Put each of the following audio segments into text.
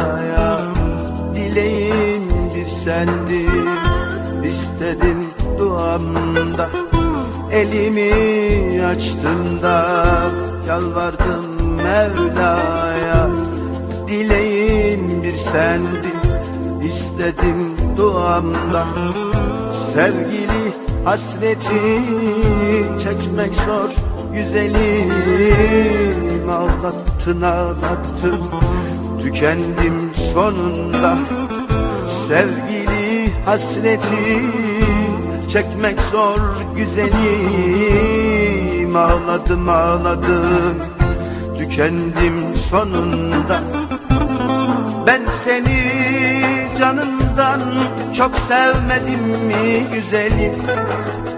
Mevla'ya Dileğim bir sendin İstedim duamda. Elimi açtığımda Yalvardım Mevla'ya. Dileğim bir sendin İstedim duamda. Sevgili hasreti çekmek zor. Güzelim ağlattın ağlattın Tükendim sonunda. Sevgili hasreti çekmek zor Güzelim. Ağladım ağladım Tükendim sonunda. Ben seni canından çok sevmedim mi güzelim?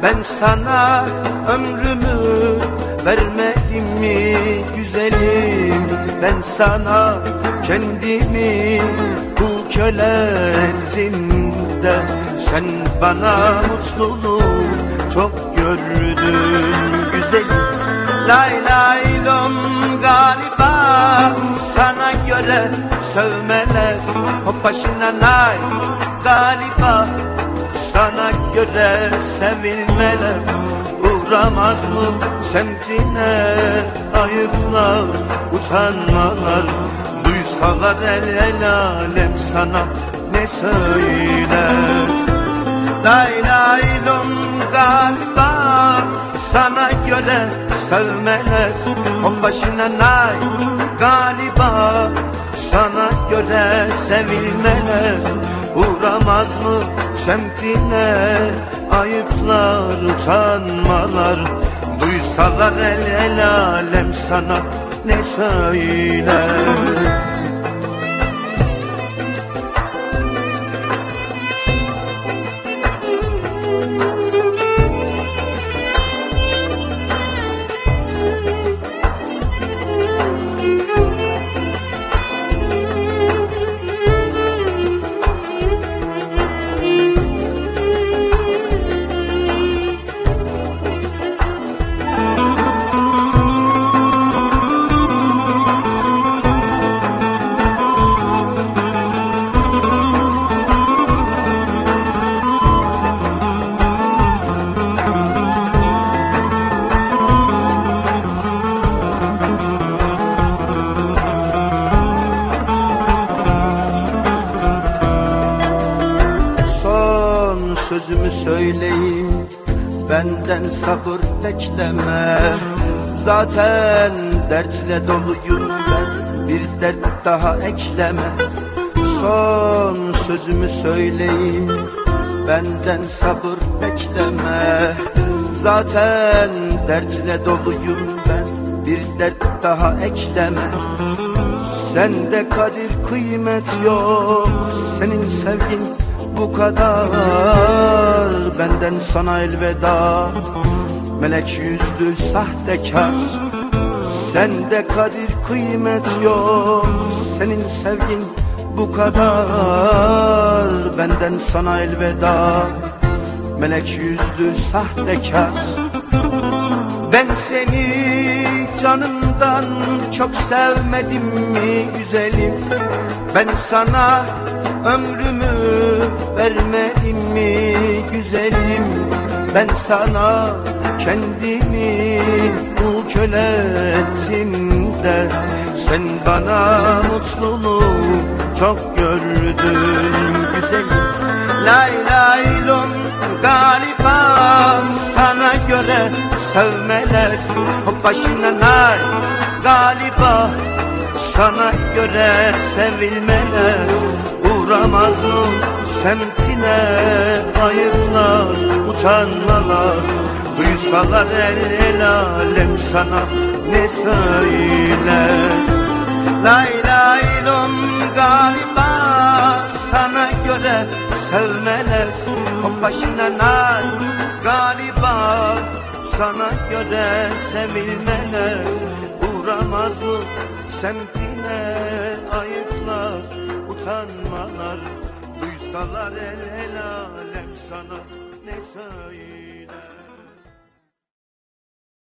Ben sana ömrümü vermedim mi güzelim? Ben sana kendimi bu köle ettim de Sen bana mutluluğu çok gördün güzelim. Lay lay lom galiba sana göre sövmeler Hop başına nay galiba. Sana göre sevilmeler Uğramaz mı semtine ayıplar utanmalar Duysalar el el alem sana ne söyler? Lay lay lom galiba sana göre sevmeler. On başına nay galiba sana göre sevilmeler. Uğramaz mı semtine ayıplar utanmalar? Duysalar el el alem sana ne söyler sözümü söyleyeyim Benden sabır bekleme. Zaten dertle doluyum ben Bir dert daha ekleme. Son sözümü söyleyeyim Benden sabır bekleme. Zaten dertle doluyum ben Bir dert daha ekleme. Sende kadir kıymet yok Senin sevgin bu kadar. Benden sana elveda. Melek yüzlü sahtekar. Sende kadir kıymet yok. Senin sevgin bu kadar. Benden sana elveda. Melek yüzlü sahtekar. Ben seni canımdan çok sevmedim mi güzelim? Ben sana ömrümü vermedim mi güzelim. Ben sana kendimi bu köle ettim de Sen bana mutluluğu çok gördün güzelim. Lay lay lom galiba sana göre sevmeler başına nay. Galiba sana göre sevilmeler Uğramaz mı semtine ayıplar utanmalar Duysalar el el alem sana ne söyler Lay lay lom galiba sana göre sevmeler. O başına nar galiba sana göre sevilmeler. Uğramaz semtine ayıplar utanmalar Duysalar el el alem sana ne söyler